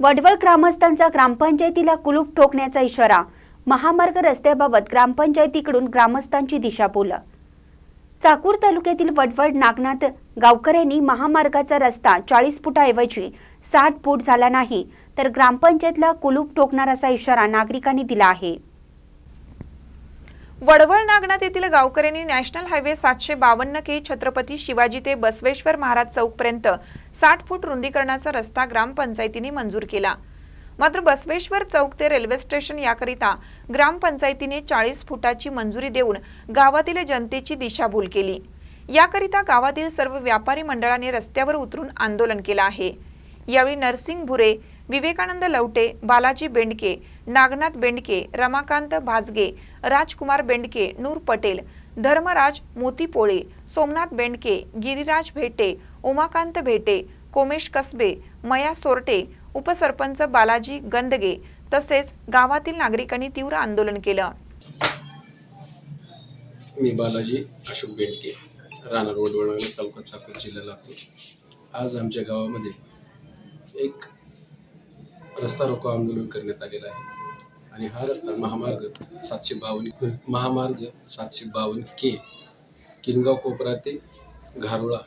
वडवळ ग्रामस्थांचा ग्रामपंचायतीला कुलूप ठोकण्याचा इशारा. महामार्ग रस्त्याबाबत ग्रामपंचायतीकडून ग्रामस्थांची दिशाभूल चाकूर तालुक्यातील वडवड नागनाथ गावकऱ्यांनी महामार्गाचा रस्ता चाळीस फुटाऐवजी साठ फूट झाला नाही तर ग्रामपंचायतला कुलूप ठोकणार असा इशारा नागरिकांनी दिला आहे. वडवळ नागनाथ येथील गावकऱ्यांनी नॅशनल हायवे सातशे बावन्न के छत्रपती शिवाजी ते बसवेश्वर महाराज चौकपर्यंत साठ फूट रुंदीकरणाचा रस्ता ग्रामपंचायतीने मंजूर केला. मात्र बसवेश्वर चौक ते रेल्वे स्टेशन याकरिता ग्रामपंचायतीने चाळीस फुटाची मंजुरी देऊन गावातील जनतेची दिशाभूल केली. याकरिता गावातील सर्व व्यापारी मंडळाने रस्त्यावर उतरून आंदोलन केलं आहे. यावेळी नरसिंग भुरे विवेकानंद लवटे बालाजी बेंडके नागनाथ बेंडके रमाकांत भाजगे राजकुमार बेंडके नूर पटेल धर्मराज मोतीपोळे सोमनाथ बेंडके गिरीराज भेटे उमाकांत भेटे कोमेश कसबे मया सोरटे उपसरपंच बालाजी गंदगे तसेच गावातील नागरिकांनी तीव्र आंदोलन केलं. मी बालाजी अशोक बेंडके राणा रोड वडवणे तालुका चाकूर जिल्हा लातूर. आज आमच्या गावामध्ये एक रस्ता रोको आंदोलन करण्यात आलेलं आहे. आणि हा रस्ता महामार्ग सातशे बावन्न महामार्ग सातशे बावन्न के किनगाव कोपरा ते घारोळा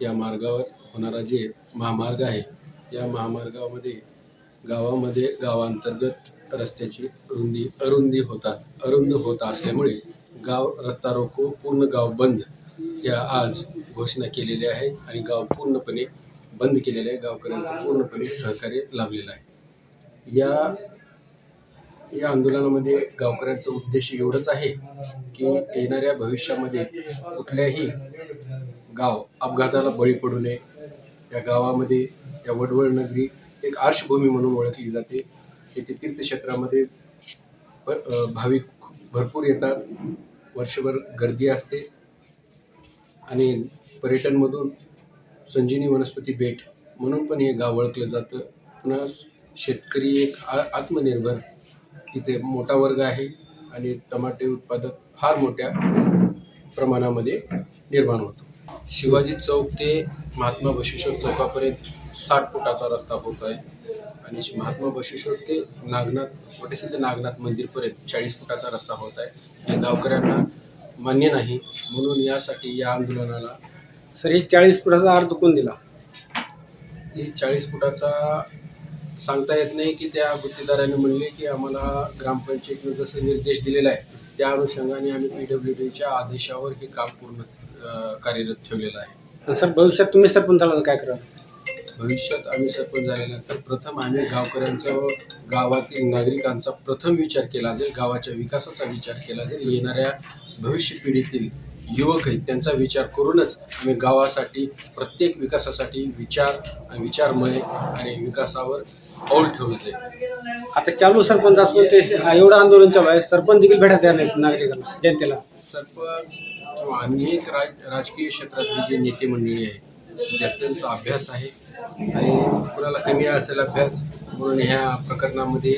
या मार्गावर होणारा जे महामार्ग आहे या महामार्गामध्ये गावामध्ये गावांतर्गत रस्त्याची रुंदी अरुंदी होतात अरुंद होत असल्यामुळे गाव रस्ता रोको पूर्ण गाव बंद या आज घोषणा केलेल्या आहेत आणि गाव पूर्णपणे बंद केलेलं आहे. गावकऱ्यांचं पूर्णपणे सहकार्य लाभलेलं आहे. या या आंदोलनामध्ये गावकऱ्यांचा उद्देश एवढंच आहे की येणाऱ्या भविष्यामध्ये कुठल्याही गाव अपघाताला बळी पडू नये. या गावामध्ये या वडवळ नगरी एक आर्षभूमी म्हणून ओळखली जाते. येथे तीर्थक्षेत्रामध्ये भाविक भरपूर येतात. वर्षभर गर्दी असते. आणि पर्यटनमधून संजीवनी वनस्पती बेट म्हणून पण हे गाव ओळखलं जातं. पुन्हा शेतकरी एक आ आत्मनिर्भर इथे मोठा वर्ग आहे आणि टमाटे उत्पादक फार मोठ्या प्रमाणामध्ये निर्माण होतो. शिवाजी चौक ते महात्मा बसवेश्वर चौकापर्यंत साठ फुटाचा रस्ता होत आहे आणि महात्मा बसवेश्वर ते नागनाथ वटसिद्ध नागनाथ मंदिरपर्यंत चाळीस फुटाचा रस्ता होत आहे. हे गावकऱ्यांना मान्य नाही. म्हणून यासाठी या आंदोलनाला सर ही चाळीस फुटाचा अर्ज कोण दिला? ही चाळीस फुटाचा सांगता येत नाही की त्या गुत्तेदाराने म्हणले की आम्हाला ग्रामपंचायतीनं जसं निर्देश दिलेला आहे त्या अनुषंगाने आम्ही पी डब्ल्यू डीच्या आदेशावर हे काम पूर्ण कार्यरत ठेवलेलं आहे. सर भविष्यात तुम्ही सरपंच झाला काय करा भविष्यात आम्ही सरपंच झाल्यानंतर प्रथम आम्ही गावकऱ्यांचा व गावातील नागरिकांचा प्रथम विचार केला जाईल गावाच्या विकासाचा विचार केला जाईल येणाऱ्या भविष्य पिढीतील युवक आहेत त्यांचा विचार करूनच आम्ही गावासाठी प्रत्येक विकासासाठी विचार विचारमय आणि विकासावर पाऊल ठेवलं जाईल. आता चालू सरपंच असून ते एवढं आंदोलन चालू आहे सरपंच देखील भेटत नाहीत नागरिकांना जनतेला. सरपंच किंवा अनेक राज राजकीय क्षेत्रातली जे नेते मंडळी आहे जास्तींचा अभ्यास आहे आणि कुणाला कमी असेल अभ्यास म्हणून ह्या प्रकरणामध्ये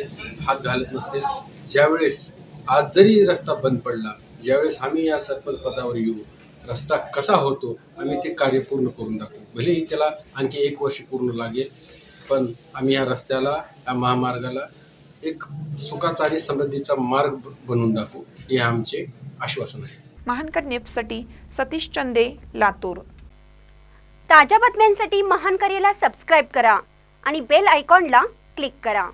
हात घालत नसतील ज्यावेळेस आज जरी रस्ता बंद पडला ज्यावेळेस आम्ही या सरपंच पदावर येऊ रस्ता कसा होतो आम्ही ते कार्य पूर्ण करून दाखवू भलेही त्याला आणखी एक वर्ष पूर्ण लागेल पण आम्ही या रस्त्याला या महामार्गाला एक सुखाचा आणि समृद्धीचा मार्ग बनवून दाखवू हे आमचे आश्वासन आहे. महानकर नेपसाठी सतीश चंदे लातूर. ताज्या बातम्यांसाठी महान करेला सबस्क्राईब करा आणि बेल आयकॉनला क्लिक करा.